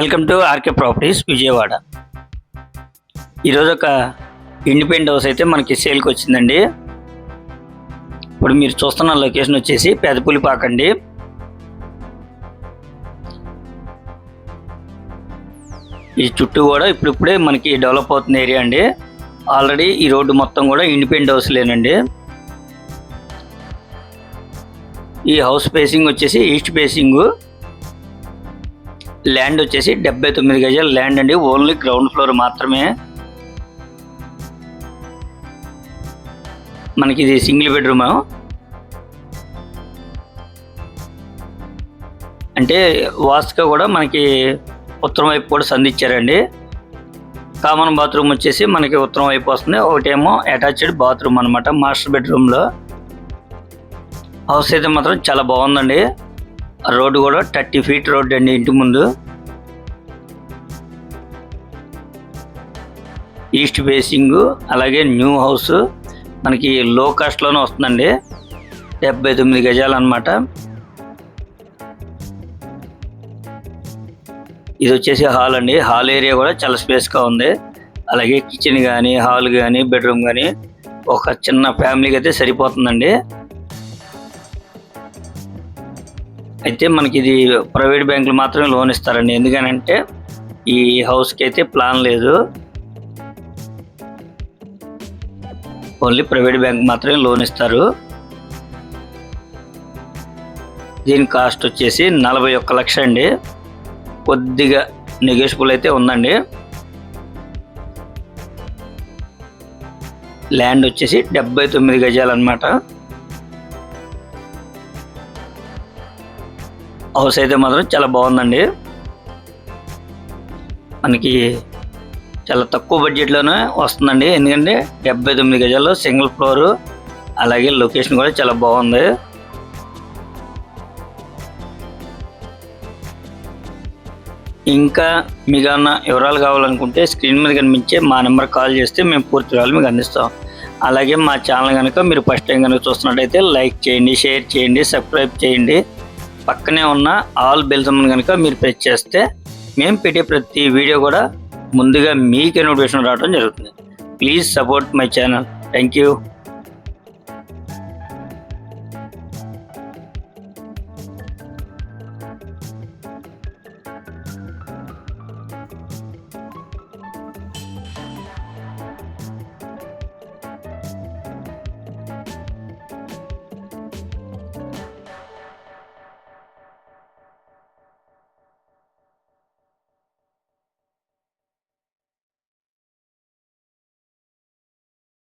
Welcome to RK properties Vijayawada. ఈరోజు ఒక independent house అయితే మనకి సేల్కి వచ్చిందండి. ఇప్పుడు మీరు చూస్తున్న లొకేషన్ వచ్చేసి పెదపులిపాక అండి. ఈ చుట్టూ కూడా ఇప్పుడిప్పుడే మనకి డెవలప్ అవుతున్న ఏరియా అండి. ఆల్రెడీ ఈ రోడ్డు మొత్తం కూడా ఇండిపెండెంట్ హౌస్ లేనండి. ఈ హౌస్ ఫేసింగ్ వచ్చేసి ఈస్ట్ ఫేసింగ్ ల్యాండ్ వచ్చేసి డెబ్బై తొమ్మిది గజాల ల్యాండ్ అండి. ఓన్లీ గ్రౌండ్ ఫ్లోర్ మాత్రమే. మనకి ఇది సింగిల్ బెడ్రూమ్. అంటే వాస్తుగా కూడా మనకి ఉత్తరం వైపు కూడా సంధించారండి కామన్ బాత్రూమ్ వచ్చేసి మనకి ఉత్తరం వైపు వస్తుంది. ఒకటేమో అటాచ్డ్ బాత్రూమ్ అనమాట మాస్టర్ బెడ్రూమ్లో. హౌస్ అయితే మాత్రం చాలా బాగుందండి. రోడ్డు కూడా థర్టీ ఫీట్ రోడ్ అండి ఇంటి ముందు. ఈస్ట్ ఫేసింగ్ అలాగే న్యూ హౌస్. మనకి లో కాస్ట్లోనే వస్తుందండి. డెబ్బై తొమ్మిది గజాలు అనమాట ఇది వచ్చేసి హాల్ అండి. హాల్ ఏరియా కూడా చాలా స్పేస్గా ఉంది. అలాగే కిచెన్ కానీ హాల్ కానీ బెడ్రూమ్ కానీ ఒక చిన్న ఫ్యామిలీకి అయితే సరిపోతుందండి. అయితే మనకి ఇది ప్రైవేట్ బ్యాంకులు మాత్రమే లోన్ ఇస్తారండి. ఎందుకనంటే ఈ హౌస్కి అయితే ప్లాన్ లేదు. ఓన్లీ ప్రైవేట్ బ్యాంక్ మాత్రమే లోన్ ఇస్తారు. దీని కాస్ట్ వచ్చేసి నలభై ఒక్క లక్ష అండి కొద్దిగా నెగోషియబుల్ అయితే ఉందండి. ల్యాండ్ వచ్చేసి డెబ్బై తొమ్మిది గజాలు అనమాట హౌస్ అయితే మాత్రం చాలా బాగుందండి. మనకి చాలా తక్కువ బడ్జెట్లోనే వస్తుందండి. ఎందుకంటే డెబ్బై తొమ్మిది గజాలు సింగిల్ ఫ్లోరు అలాగే లొకేషన్ కూడా చాలా బాగుంది. ఇంకా మీకు ఏమన్నా వివరాలు కావాలనుకుంటే స్క్రీన్ మీద కనిపించే మా నెంబర్ కాల్ చేస్తే మేము పూర్తి వివరాలు మీకు అందిస్తాం. అలాగే మా ఛానల్ కనుక మీరు ఫస్ట్ టైం కనుక చూస్తున్నట్టయితే లైక్ చేయండి షేర్ చేయండి సబ్స్క్రైబ్ చేయండి. పక్కనే ఉన్న ఆల్ బెల్సమ్ని కనుక మీరు ప్రెస్ చేస్తే మేము పెట్టే ప్రతి వీడియో కూడా ముందుగా మీకే నోటిఫికేషన్ రావడం జరుగుతుంది. Please support my channel thank you